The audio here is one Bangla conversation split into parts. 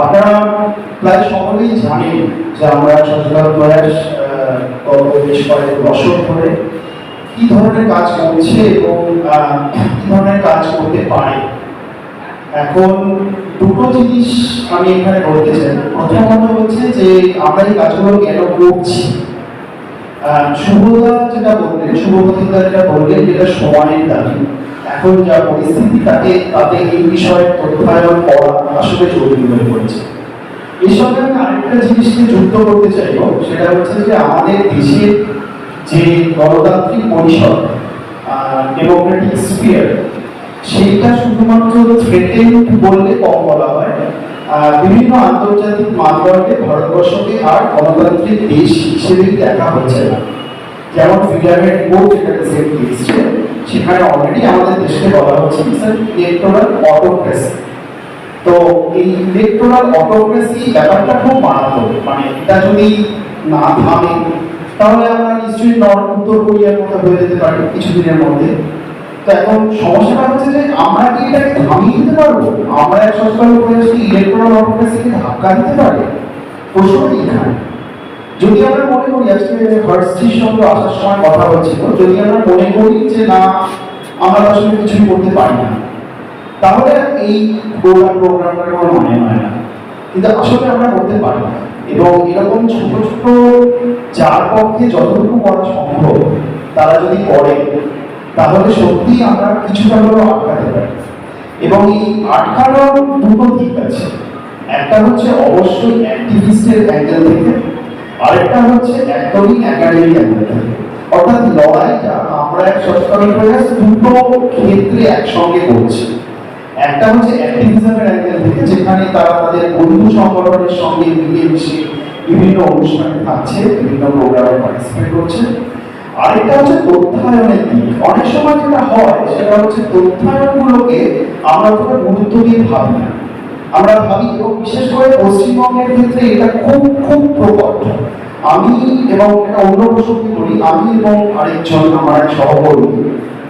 আপনারা প্রায় সকলেই জানেন যে আমরা সচেতন প্রয়াস গত বেশ কয়েক দশক ধরে কি ধরনের কাজ করছে এবং কি ধরনের কাজ করতে পারে। এখন দুটো জিনিস আমি এখানে বলতে চাই। প্রথমত হচ্ছে যে আমরা এই কাজগুলো কেন করছি? শুভদা যেটা বললেন শুভপতিদা যেটা বললেন, যেটা সময়ের দাবি। এখন যা পরিস্থিতি তাকে, তাতে এই বিষয়ে তথ্যায়ন আসলে হয়ে পড়েছে। এর সঙ্গে আমি আরেকটা জিনিসকে যুক্ত করতে চাইব, সেটা হচ্ছে যে আমাদের দেশের যে গণতান্ত্রিক পরিষদ ডেমোক্রেটিক স্পিয়ার সেইটা শুধুমাত্র থ্রেটেন্ড বললে কম বলা হয় বিভিন্ন আন্তর্জাতিক মানদণ্ডে ভারতবর্ষকে আর গণতান্ত্রিক দেশ হিসেবেই দেখা হচ্ছে না। যেমন ফ্রিডমের রিপোর্ট যেটা রিসেন্ট দিয়েছে সেখানে অলরেডি আমাদের দেশকে বলা হচ্ছে ইলেকট্রাল অটোক্রেসি তো এই ইলেকট্রাল অটোক্রেসি ব্যাপারটা খুব মারাত্মক। মানে এটা যদি না থামে, তাহলে আমরা নিশ্চয়ই নর্থ, উত্তর কোরিয়ার মতো হয়ে যেতে পারি কিছুদিনের মধ্যে। তো এখন সমস্যাটা হচ্ছে যে আমরা কি এটাকে থামিয়ে দিতে পারব? আমরা এক সরকার প্রয়াসকে ইলেকট্রাল অটোক্রেসিকে ধাক্কা দিতে পারি? প্রশ্নটা এখানে? যদি আমরা মনে করি, আজকে হার্সির সঙ্গে আসার সময় কথা হচ্ছিল, যদি আমরা মনে করি যে না, আমরা আসলে কিছুই করতে পারি না তাহলে এই প্রোগ্রাম প্রোগ্রামটার কোনো মনে হয় না। কিন্তু আসলে আমরা করতে পারি। না এবং এরকম ছোট ছোট যার পক্ষে যতটুকু করা সম্ভব, তারা যদি করে, তাহলে সত্যি আমরা কিছুটা হলেও আটকাতে পারি। এবং এই আটকানোর দুটো দিক আছে। একটা হচ্ছে অবশ্যই অ্যাক্টিভিস্টের অ্যাঙ্গেল থেকে, আরেকটা হচ্ছে একদমই একাডেমিক অ্যাঙ্গেল থেকে। অর্থাৎ লড়াইটা আমরা এক সচেতন প্রয়াস দুটো ক্ষেত্রে একসঙ্গে করছি। একটা হচ্ছে অ্যাক্টিভিজমের অ্যাঙ্গেল থেকে, যেখানে তারা তাদের বন্ধু সংগঠনের সঙ্গে মিলিয়ে মিশে বিভিন্ন অনুষ্ঠানে থাকছে, বিভিন্ন প্রোগ্রামে পার্টিসিপেট করছে। আরেকটা হচ্ছে তথ্যায়নের দিক। অনেক সময় যেটা হয়, সেটা হচ্ছে তথ্যায়নগুলোকে আমরা খুব গুরুত্ব দিয়ে ভাবি না। আমরা ভাবি, এবং বিশেষ করে পশ্চিমবঙ্গের ক্ষেত্রে এটা খুব খুব প্রকট। আমি এবং একটা অন্য প্রসঙ্গে করি আমি এবং আরেকজন আমার এক সহকর্মী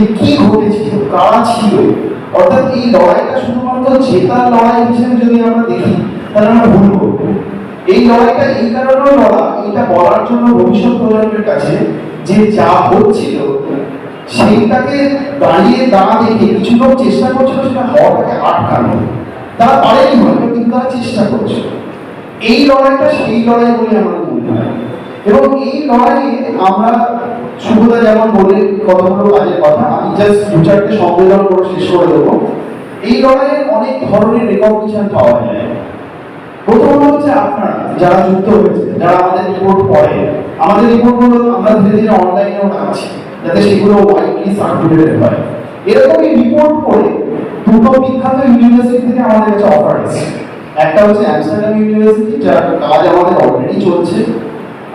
যে কি ঘটেছিল কারা ছিল? অর্থাৎ এই লড়াইটা শুধুমাত্র জেতার লড়াই হিসেবে যদি আমরা দেখি, তাহলে আমরা ভুল করব। এই লড়াইটা এই কারণেও লড়া, এটা বলার জন্য ভবিষ্যৎ প্রজন্মের কাছে যে যা হচ্ছিল, সেইটাকে দাঁড়িয়ে দাঁড়া দেখে কিছু লোক চেষ্টা করছিল সেটা হওয়াটাকে আটকানো। তারা পারেনি হয়তো, কিন্তু তারা চেষ্টা করছে এই লড়াইটা সেই লড়াই বলে আমার মনে হয়। এবং এই লড়াইয়ে আমরা শুভদা যেমন বলে কতগুলো কাজের কথা, আমি জাস্ট দু চারটে সংবেদন করে শেষ করে দেবো। এই লড়াইয়ে অনেক ধরনের রেকগনিশন পাওয়া যায়। প্রথমত হচ্ছে আপনারা যারা যুক্ত হয়েছে, যারা আমাদের রিপোর্ট পড়ে, আমাদের রিপোর্টগুলো আমরা ধীরে ধীরে অনলাইনেও রাখছি যাতে সেগুলো ওয়াইডলি সার্কুলেটেড হয়। এরকমই রিপোর্ট করে দুটো বিখ্যাত ইউনিভার্সিটি থেকে আমাদের কাছে অফার এসেছে। একটা হচ্ছে অ্যামস্টারডাম ইউনিভার্সিটি যার কাজ আমাদের অলরেডি চলছে।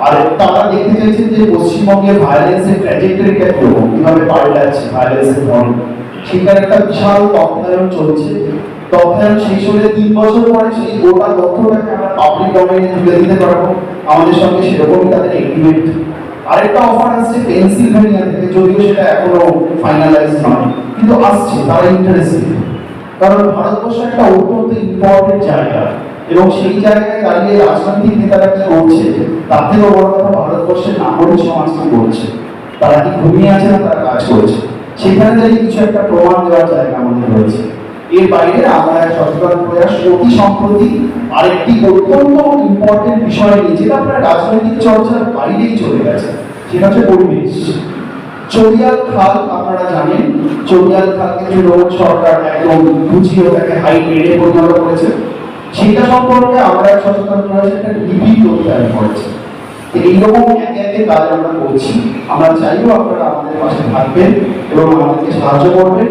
আর তারা দেখতে চাইছেন যে পশ্চিমবঙ্গে ভায়োলেন্সের ট্র্যাজেক্টরিটা কীরকম? কীভাবে ভায়োলেন্সের সেখানে একটা বিশাল তথ্যায়ন চলছে। তথ্যায়ন শেষ হলে তিন বছর পরে সেই গোটা তথ্যটাকে আমরা পাবলিক ডোমেইনে তুলে দিতে পারব। আমাদের সঙ্গে সেরকমই তাদের এগ্রিমেন্ট আরেকটা অফার আসছে পেনসিলভেনিয়া থেকে, যদিও সেটা এখনও ফাইনালাইজ নয়, কিন্তু আসছে, তারা ইন্টারেস্টেড কারণ ভারতবর্ষ একটা অত্যন্ত ইম্পর্টেন্ট জায়গা। এবং সেই জায়গায় দাঁড়িয়ে রাজনৈতিক নেতারা কি করছে? তার থেকেও বড় কথা ভারতবর্ষের নাগরিক সমাজ কি করছে? তারা কি ঘুমিয়ে আছে না তারা কাজ করছে? সেখানে দাঁড়িয়ে কিছু একটা প্রমাণ দেওয়ার জায়গা আমাদের রয়েছে। এর বাইরে আমরা সচেতন প্রয়াস অতি সম্প্রতি আরেকটি অত্যন্ত ইম্পর্টেন্ট বিষয় নিয়ে, যেটা আপনার রাজনৈতিক চর্চার বাইরেই চলে গেছে, সেটা হচ্ছে পরিবেশ। চরিয়াল খাল আপনারা জানেন চরিয়াল খালকে তৃণমূল সরকার একদম বুঝিয়ে তাকে হাই গ্রেডে পরিণত করেছে। সেটা সম্পর্কে আমরা সচেতন প্রয়াস একটা লিপি তৈরি করেছি। এইরকম একে একে কাজ আমরা করছি। আমরা চাইব আপনারা আমাদের পাশে থাকবেন এবং আমাদেরকে সাহায্য করবেন।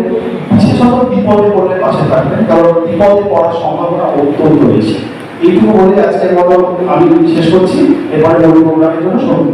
বিশেষত বিপদে পড়লে পাশে থাকবেন, কারণ বিপদে পড়ার সম্ভাবনা অত্যন্ত বেশি। এইটুকু বলে আজকের মতো আমি শেষ করছি। এরপরে প্রোগ্রামের জন্য সঙ্গে